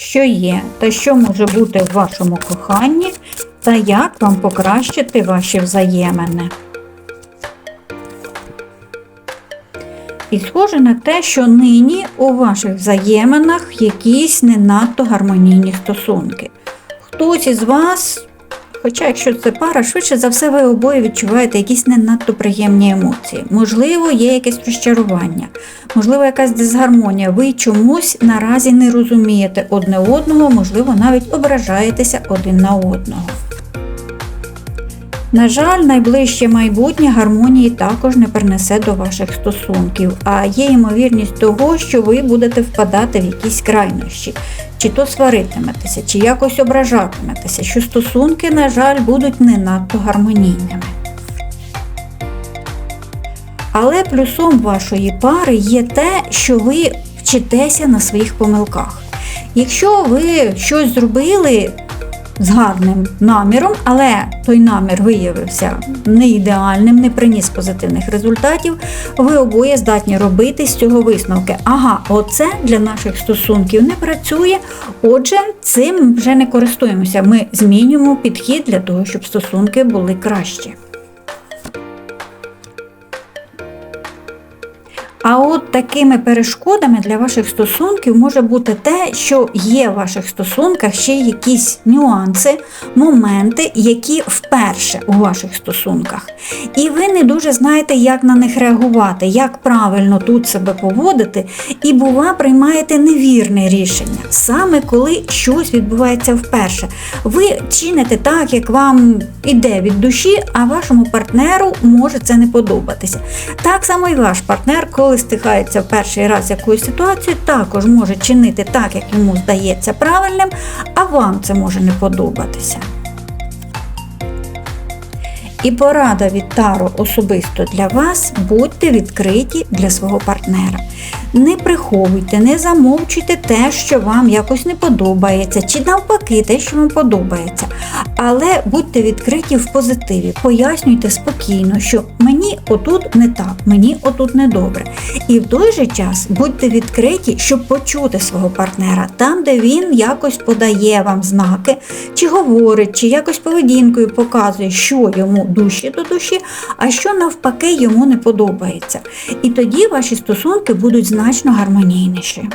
що є та що може бути в вашому коханні, та як вам покращити ваші взаємини. І схоже на те, що нині у ваших взаєминах якісь не надто гармонійні стосунки. Хтось із вас, хоча якщо це пара, швидше за все, ви обоє відчуваєте якісь не надто приємні емоції. Можливо, є якесь розчарування, можливо, якась дисгармонія. Ви чомусь наразі не розумієте одне одного, можливо, навіть ображаєтеся один на одного. На жаль, найближче майбутнє гармонії також не принесе до ваших стосунків, а є ймовірність того, що ви будете впадати в якісь крайнощі, чи то сваритиметеся, чи якось ображатиметеся, що стосунки, на жаль, будуть не надто гармонійними. Але плюсом вашої пари є те, що ви вчитеся на своїх помилках. Якщо ви щось зробили з гарним наміром, але той намір виявився не ідеальним, не приніс позитивних результатів, ви обоє здатні робити з цього висновки. Ага, оце для наших стосунків не працює, отже, цим вже не користуємося. Ми змінюємо підхід для того, щоб стосунки були кращі. А от такими перешкодами для ваших стосунків може бути те, що є в ваших стосунках ще якісь нюанси, моменти, які вперше у ваших стосунках. І ви не дуже знаєте, як на них реагувати, як правильно тут себе поводити, і, бува, приймаєте невірне рішення, саме коли щось відбувається вперше. Ви чините так, як вам іде від душі, а вашому партнеру може це не подобатися. Так само і ваш партнер, коли стикається в перший раз з якоюсь ситуацією, також може чинити так, як йому здається правильним, а вам це може не подобатися. І порада від Таро особисто для вас будьте відкриті для свого партнера. Не приховуйте, не замовчуйте те, що вам якось не подобається, чи навпаки те, що вам подобається. Але будьте відкриті в позитиві, пояснюйте спокійно, що мені отут не так, мені отут не добре. І в той же час будьте відкриті, щоб почути свого партнера там, де він якось подає вам знаки, чи говорить, чи якось поведінкою показує, що йому душі до душі, а що навпаки йому не подобається. І тоді ваші стосунки будуть значно гармонійніші.